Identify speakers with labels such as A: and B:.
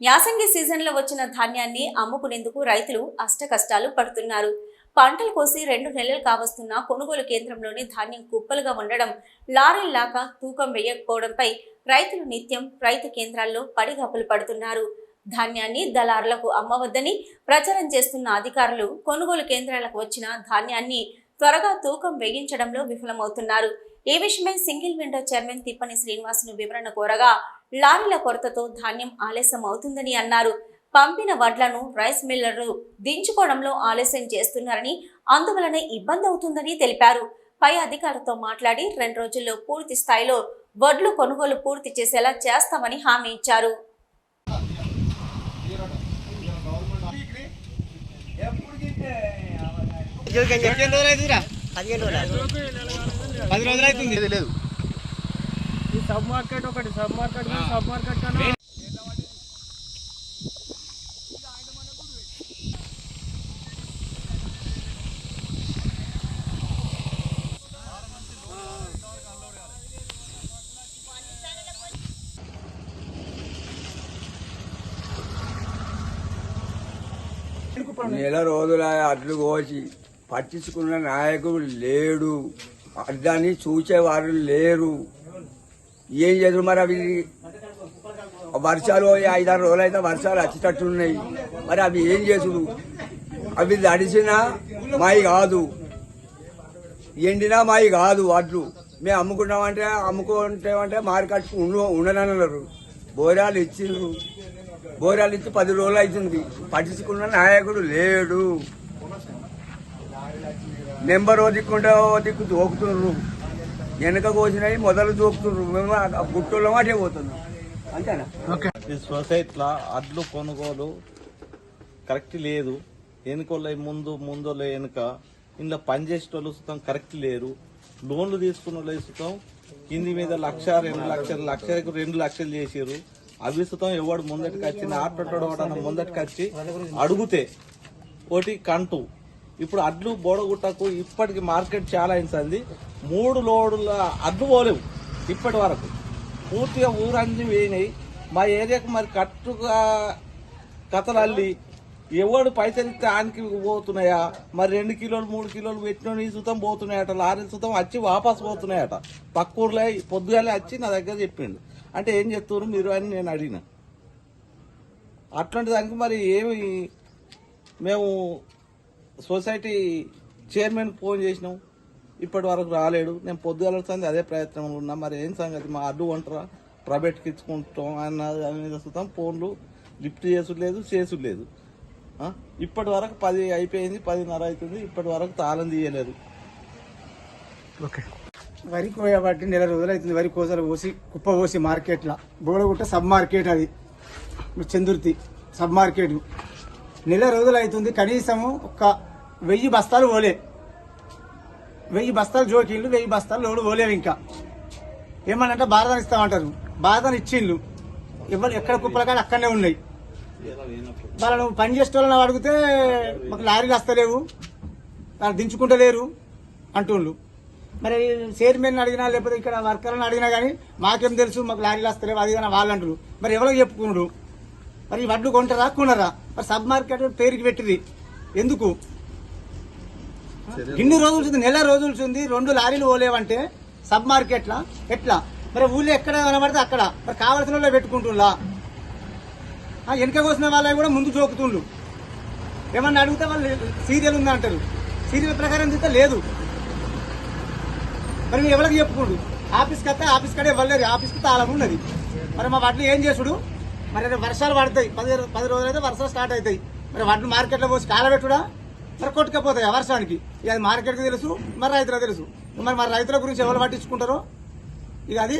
A: యాసంగి సీజన్లో వచ్చిన ధాన్యాన్ని అమ్ముకునేందుకు రైతులు అష్టకష్టాలు పడుతున్నారు. పంటలు కోసి రెండు నెలలు కావస్తున్న కొనుగోలు కేంద్రంలోని ధాన్యం కుప్పలుగా ఉండడం లారీల్లాక తూకం వేయకపోవడంపై రైతులు నిత్యం రైతు కేంద్రాల్లో పడిగాపులు పడుతున్నారు. ధాన్యాన్ని దళారులకు అమ్మవద్దని ప్రచారం చేస్తున్న అధికారులు కొనుగోలు కేంద్రాలకు వచ్చిన ధాన్యాన్ని త్వరగా తూకం వేయించడంలో విఫలమవుతున్నారు. ఈ విషయమై సింగిల్ విండో చైర్మన్ తిప్పని శ్రీనివాసును వివరణ కోరగా లారీల కొరతతో ధాన్యం ఆలస్యం అవుతుందని అన్నారు. పంపిన వడ్లను రైస్ మిల్లర్లు దించుకోవడంలో ఆలస్యం చేస్తున్నారని అందువలనే ఇబ్బంది అవుతుందని తెలిపారు. పై అధికారులతో మాట్లాడి రెండు రోజుల్లో పూర్తి స్థాయిలో వడ్లు కొనుగోలు పూర్తి చేసేలా చేస్తామని హామీ ఇచ్చారు.
B: పదిహేను రోజులు. పది రోజులు అవుతుంది లేదు.
C: ఈ సబ్ మార్కెట్ ఒకటి సబ్ మార్కెట్ సబ్ మార్కెట్ కన్నా
D: నెల రోజుల అడ్లు కోసి పట్టించుకున్న నాయకుడు లేడు. అడ్డాన్ని చూసేవారు లేరు. ఏం చేದ್ರು మరి అవి? వర్షాలు ఐదారు రోజులు అయితే వర్షాలు వచ్చేటట్టున్నాయి మరి అవి ఏం చేసుడు అవి తడిసినా మాయి కాదు. ఎండినా మాయి కాదు వడ్లు మేము అమ్ముకున్నామంటే అమ్ముకుంటామంటే మార్కెట్కి ఉండు ఉండనన్నారు. బోరాలు ఇచ్చిండ్రు బోరాలు ఇచ్చి పది రోజులు అవుతుంది పట్టించుకున్న నాయకుడు లేడు. నెంబర్ దిక్కుంటే ఓ దిక్కు దోకుతుండ్రు. వెనక కోసినవి మొదలు దోకుతుండ్రు. మేము ఆ గుట్టలో అటే పోతున్నాం. అంతేనా?
E: ఈ సొసైటీలో అడ్లు కొనుగోలు కరెక్ట్ లేదు. ఎన్నికోళ్ళ ముందు ముందులో వెనుక ఇందులో పనిచేసేటోళ్ళు సుతం కరెక్ట్ లేరు. లోన్లు తీసుకున్న వాళ్ళు సుతం కింది మీద లక్ష రెండు లక్షలు లక్షలకు రెండు లక్షలు చేసారు అవి సుతం ఎవడు ముందటికి వచ్చి ఆటోటోడు ముందటికి వచ్చి అడుగుతే ఒకటి కంటు. ఇప్పుడు అడ్లు బోడగుట్టకు ఇప్పటికి మార్కెట్ చాలా అయింది. మూడు లోడుల అడ్లు పోలేవు ఇప్పటి వరకు. పూర్తిగా ఊరన్నీ వేయినాయి. మా ఏరియాకు మరి కట్టుగా కథలు అల్లి ఎవడు పైసలు ఇస్తే ఆనికి పోతున్నాయా? మరి రెండు కిలోలు మూడు కిలోలు పెట్టిన సుతం పోతున్నాయట లారీ సుతం వచ్చి వాపస్ పోతున్నాయట. పక్క ఊర్లో పొద్దుగాలే వచ్చి నా దగ్గర చెప్పిండు. అంటే ఏం చెప్తున్నారు మీరు అని నేను అడిగిన. అట్లాంటి దానికి మరి ఏమి మేము సొసైటీ చైర్మన్ ఫోన్ చేసినాం. ఇప్పటి వరకు రాలేడు. నేను పొద్దుగలుగుతుంది అదే ప్రయత్నంలో ఉన్నా. మరి ఏం సంగతి? మా అడ్డు వంటరా ప్రైవేట్కి ఇచ్చుకుంటాం అన్న అనేది ఫోన్లు లిఫ్ట్ చేసులేదు చేసులేదు ఇప్పటి వరకు పది అయిపోయింది పదిన్నర అవుతుంది. ఇప్పటి వరకు తాళం తీయలేదు. ఓకే.
B: వరి కోయబట్టి నెల రోజులు అవుతుంది. వరి కోసలు పోసి కుప్ప పోసి మార్కెట్లో. బోడగుట్ట సబ్ మార్కెట్ అది. Chandurthi sub market. నెల రోజులు అవుతుంది. కనీసము ఒక వెయ్యి బస్తాలు పోలే. వెయ్యి బస్తాలు జోకిళ్ళు వెయ్యి బస్తాలు లోడు పోలేవు ఇంకా. ఏమన్నంటే బారదాన్ని ఇస్తామంటారు బారదాన్ని ఇచ్చిండ్లు. ఎవరు ఎక్కడ కుప్పల కానీ అక్కడనే ఉన్నాయి. వాళ్ళను పని చేసే వాళ్ళని అడిగితే మాకు లారీలు వస్తలేవు వాళ్ళు దించుకుంటలేరు అంటుండ్రు మరి చైర్మన్ అడిగినా లేకపోతే ఇక్కడ వర్కర్లను అడిగినా కానీ మాకేం తెలుసు మాకు లారీలు వస్తలేవు అది కానీ వాళ్ళు అంటారు మరి ఎవరికి చెప్పుకున్నారు మరి ఈ వడ్లు కొంటారా కొనరా? మరి సబ్ మార్కెట్ పేరుకి పెట్టింది. ఎందుకు? ఇన్ని రోజులు చూసింది నెల రోజులు చూసింది రెండు లారీలు పోలేవంటే సబ్ మార్కెట్లా? ఎట్లా? మరి ఊళ్ళో ఎక్కడ కనబడితే అక్కడ. మరి కావాల్సిన వాళ్ళు పెట్టుకుంటుండ్లా ఆ, వెనక కోసిన వాళ్ళవి కూడా ముందు జోకుతుండ్రు ఏమన్నా అడిగితే వాళ్ళు సీరియల్ ఉందా అంటారు సీరియల్ ప్రకారం చూస్తే లేదు. మరి మీరు ఎవరికి చెప్పుకోండు ఆఫీస్కి వస్తే ఆఫీస్ కడే వెళ్ళలేదు ఆఫీస్కి తాళం ఉన్నది. మరి మా వడ్లు ఏం చేసుడు? మరి వర్షాలు పడతాయి. పది పది రోజులు అయితే వర్షాలు స్టార్ట్ అవుతాయి. మరి వడ్లు మార్కెట్లో పోసి కాలబెట్టుడా? మరి కొట్టుకపోతాయి వర్షానికి. ఇక అది మార్కెట్కి తెలుసు మరి రైతులకు తెలుసు. మరి మరి రైతుల గురించి ఎవరు పట్టించుకుంటారో? ఇక అది